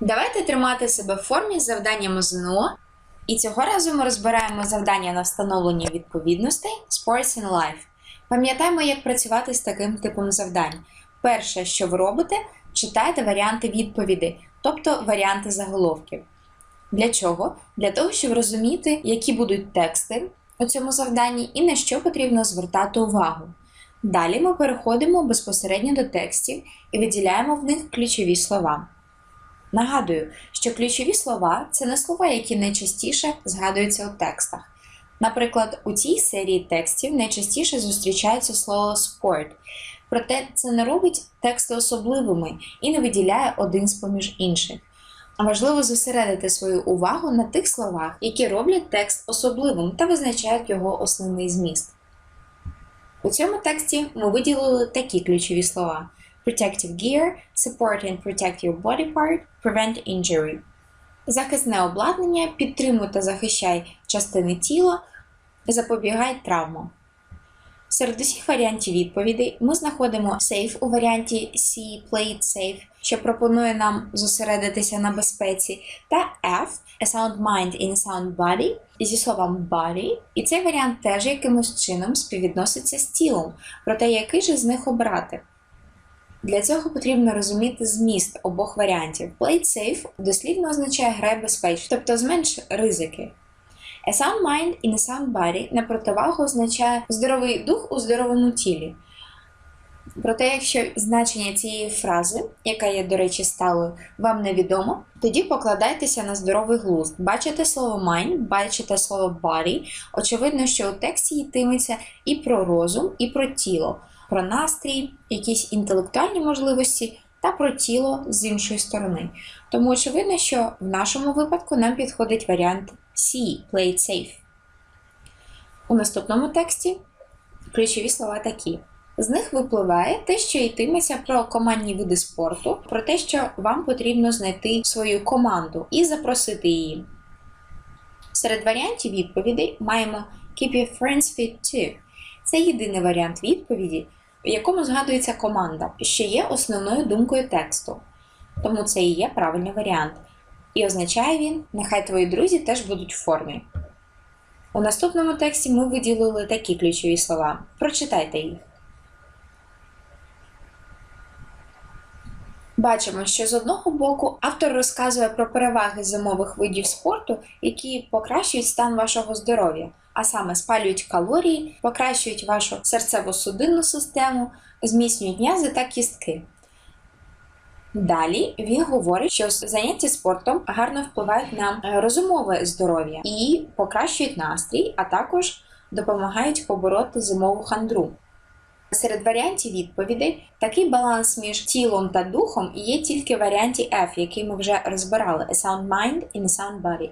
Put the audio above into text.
Давайте тримати себе в формі з завданнями ЗНО. І цього разу ми розбираємо завдання на встановлення відповідностей Sports in Life. Пам'ятаємо, як працювати з таким типом завдань. Перше, що ви робите, читаєте варіанти відповідей, тобто варіанти заголовків. Для чого? Для того, щоб розуміти, які будуть тексти у цьому завданні і на що потрібно звертати увагу. Далі ми переходимо безпосередньо до текстів і виділяємо в них ключові слова. Нагадую, що ключові слова це не слова, які найчастіше згадуються у текстах. Наприклад, у цій серії текстів найчастіше зустрічається слово sport, проте це не робить тексти особливими і не виділяє один з поміж інших. Важливо зосередити свою увагу на тих словах, які роблять текст особливим та визначають його основний зміст. У цьому тексті ми виділили такі ключові слова: protective gear, support and protect your body part, prevent injury. Захисне обладнання підтримуй та захищай частини тіла, запобігай травмам. Серед усіх варіантів відповідей ми знаходимо safe у варіанті C, play it safe, що пропонує нам зосередитися на безпеці, та F a sound mind in a sound body зі словом body, і цей варіант теж якимось чином співвідноситься з тілом, проте який же з них обрати? Для цього потрібно розуміти зміст обох варіантів. Play safe дослівно означає грай безпечно, тобто зменш ризики. A sound mind in a sound body на противагу означає здоровий дух у здоровому тілі. Проте, якщо значення цієї фрази, яка є, до речі, сталою, вам невідомо, тоді покладайтеся на здоровий глузд. Бачите слово mind, бачите слово body. Очевидно, що у тексті йтиметься і про розум, і про тіло, про настрій, якісь інтелектуальні можливості та про тіло з іншої сторони. Тому очевидно, що в нашому випадку нам підходить варіант C play it safe. У наступному тексті ключові слова такі. З них випливає те, що йтиметься про командні види спорту, про те, що вам потрібно знайти свою команду і запросити її. Серед варіантів відповідей маємо Keep your friends fit too. Це єдиний варіант відповіді, в якому згадується команда, що є основною думкою тексту. Тому це і є правильний варіант. І означає він, нехай твої друзі теж будуть в формі. У наступному тексті ми виділили такі ключові слова. Прочитайте їх. Бачимо, що з одного боку автор розказує про переваги зимових видів спорту, які покращують стан вашого здоров'я, а саме спалюють калорії, покращують вашу серцево-судинну систему, зміцнюють м'язи та кістки. Далі він говорить, що заняття спортом гарно впливають на розумове здоров'я і покращують настрій, а також допомагають побороти зимову хандру. Серед варіантів відповідей такий баланс між тілом та духом є тільки в варіанті F, який ми вже розбирали: A sound mind in sound body.